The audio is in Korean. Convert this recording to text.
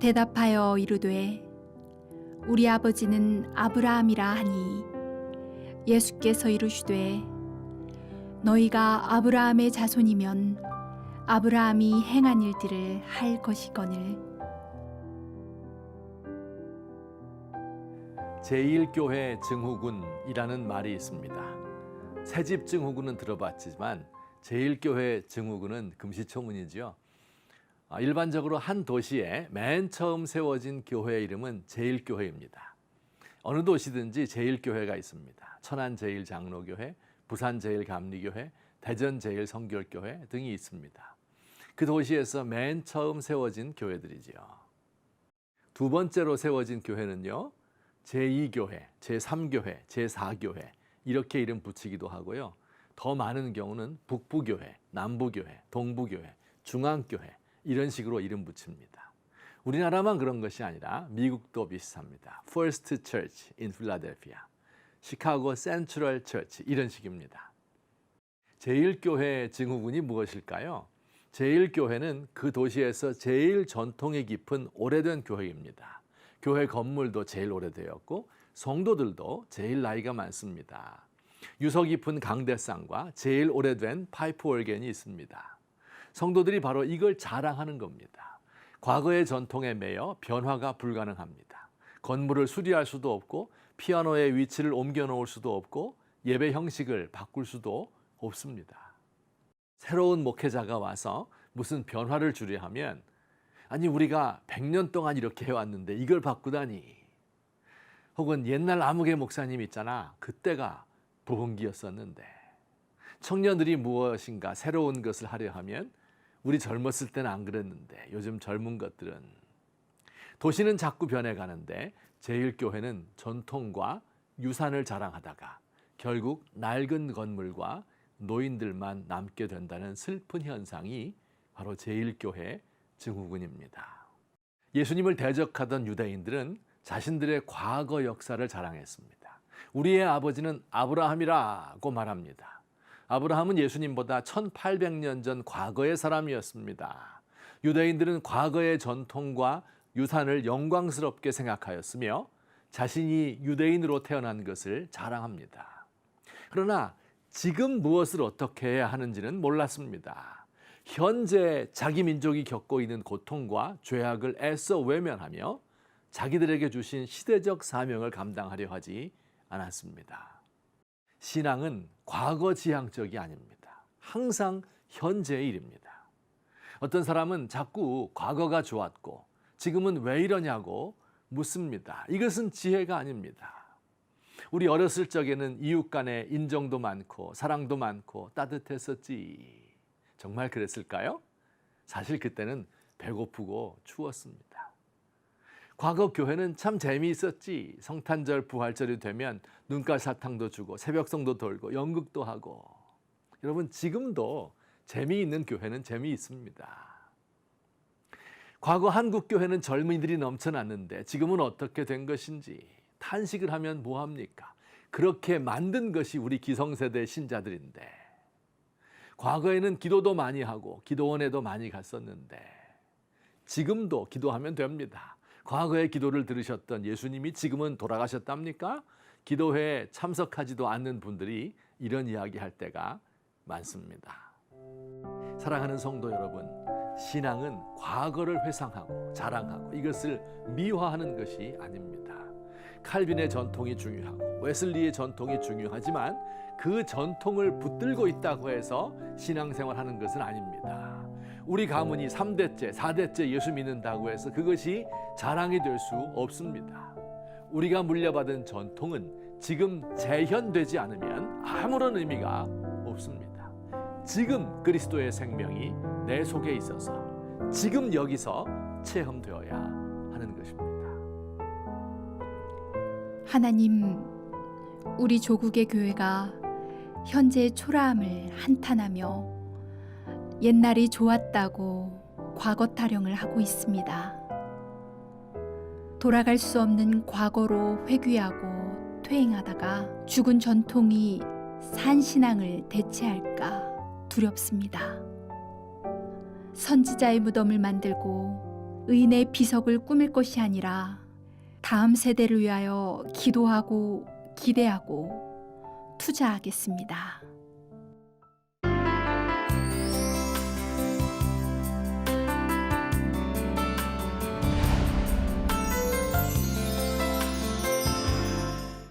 대답하여 이르되 우리 아버지는 아브라함이라 하니 예수께서 이르시되 너희가 아브라함의 자손이면 아브라함이 행한 일들을 할 것이거늘 제1교회 증후군이라는 말이 있습니다. 새집 증후군은 들어봤지만 제1교회 증후군은 금시초문이지요. 아, 일반적으로 한 도시에 맨 처음 세워진 교회 이름은 제1교회입니다. 어느 도시든지 제1교회가 있습니다. 천안 제1장로교회, 부산 제1감리교회, 대전 제1성결교회 등이 있습니다. 그 도시에서 맨 처음 세워진 교회들이지요. 두 번째로 세워진 교회는요. 제2교회, 제3교회, 제4교회 이렇게 이름 붙이기도 하고요. 더 많은 경우는 북부교회, 남부교회, 동부교회, 중앙교회 이런 식으로 이름 붙입니다. 우리나라만 그런 것이 아니라 미국도 비슷합니다. First Church in Philadelphia, 시카고 센트럴 처치 이런 식입니다. 제1교회 증후군이 무엇일까요? 제1교회는 그 도시에서 제일 전통이 깊은 오래된 교회입니다. 교회 건물도 제일 오래되었고 성도들도 제일 나이가 많습니다. 유서 깊은 강대상과 제일 오래된 파이프 organ이 있습니다. 성도들이 바로 이걸 자랑하는 겁니다. 과거의 전통에 매여 변화가 불가능합니다. 건물을 수리할 수도 없고 피아노의 위치를 옮겨 놓을 수도 없고 예배 형식을 바꿀 수도 없습니다. 새로운 목회자가 와서 무슨 변화를 주려 하면 아니 우리가 100년 동안 이렇게 해왔는데 이걸 바꾸다니 혹은 옛날 아무개 목사님 있잖아 그때가 부흥기였었는데 청년들이 무엇인가 새로운 것을 하려 하면 우리 젊었을 때는 안 그랬는데 요즘 젊은 것들은 도시는 자꾸 변해가는데 제1교회는 전통과 유산을 자랑하다가 결국 낡은 건물과 노인들만 남게 된다는 슬픈 현상이 바로 제1교회 증후군입니다. 예수님을 대적하던 유대인들은 자신들의 과거 역사를 자랑했습니다. 우리의 아버지는 아브라함이라고 말합니다. 아브라함은 예수님보다 1800년 전 과거의 사람이었습니다. 유대인들은 과거의 전통과 유산을 영광스럽게 생각하였으며 자신이 유대인으로 태어난 것을 자랑합니다. 그러나 지금 무엇을 어떻게 해야 하는지는 몰랐습니다. 현재 자기 민족이 겪고 있는 고통과 죄악을 애써 외면하며 자기들에게 주신 시대적 사명을 감당하려 하지 않았습니다. 신앙은 과거 지향적이 아닙니다. 항상 현재의 일입니다. 어떤 사람은 자꾸 과거가 좋았고 지금은 왜 이러냐고 묻습니다. 이것은 지혜가 아닙니다. 우리 어렸을 적에는 이웃 간에 인정도 많고 사랑도 많고 따뜻했었지. 정말 그랬을까요? 사실 그때는 배고프고 추웠습니다. 과거 교회는 참 재미있었지. 성탄절, 부활절이 되면 눈깔 사탕도 주고 새벽성도 돌고 연극도 하고. 여러분 지금도 재미있는 교회는 재미있습니다. 과거 한국 교회는 젊은이들이 넘쳐났는데 지금은 어떻게 된 것인지 탄식을 하면 뭐 합니까? 그렇게 만든 것이 우리 기성세대 신자들인데 과거에는 기도도 많이 하고 기도원에도 많이 갔었는데 지금도 기도하면 됩니다. 과거의 기도를 들으셨던 예수님이 지금은 돌아가셨답니까? 기도회에 참석하지도 않는 분들이 이런 이야기 할 때가 많습니다. 사랑하는 성도 여러분, 신앙은 과거를 회상하고 자랑하고 이것을 미화하는 것이 아닙니다. 칼빈의 전통이 중요하고 웨슬리의 전통이 중요하지만 그 전통을 붙들고 있다고 해서 신앙생활 하는 것은 아닙니다. 우리 가문이 3대째, 4대째 예수 믿는다고 해서 그것이 자랑이 될 수 없습니다. 우리가 물려받은 전통은 지금 재현되지 않으면 아무런 의미가 없습니다. 지금 그리스도의 생명이 내 속에 있어서 지금 여기서 체험되어야 하는 것입니다. 하나님 우리 조국의 교회가 현재의 초라함을 한탄하며 옛날이 좋았다고 과거 타령을 하고 있습니다. 돌아갈 수 없는 과거로 회귀하고 퇴행하다가 죽은 전통이 산 신앙을 대체할까 두렵습니다. 선지자의 무덤을 만들고 의인의 비석을 꾸밀 것이 아니라 다음 세대를 위하여 기도하고 기대하고 투자하겠습니다.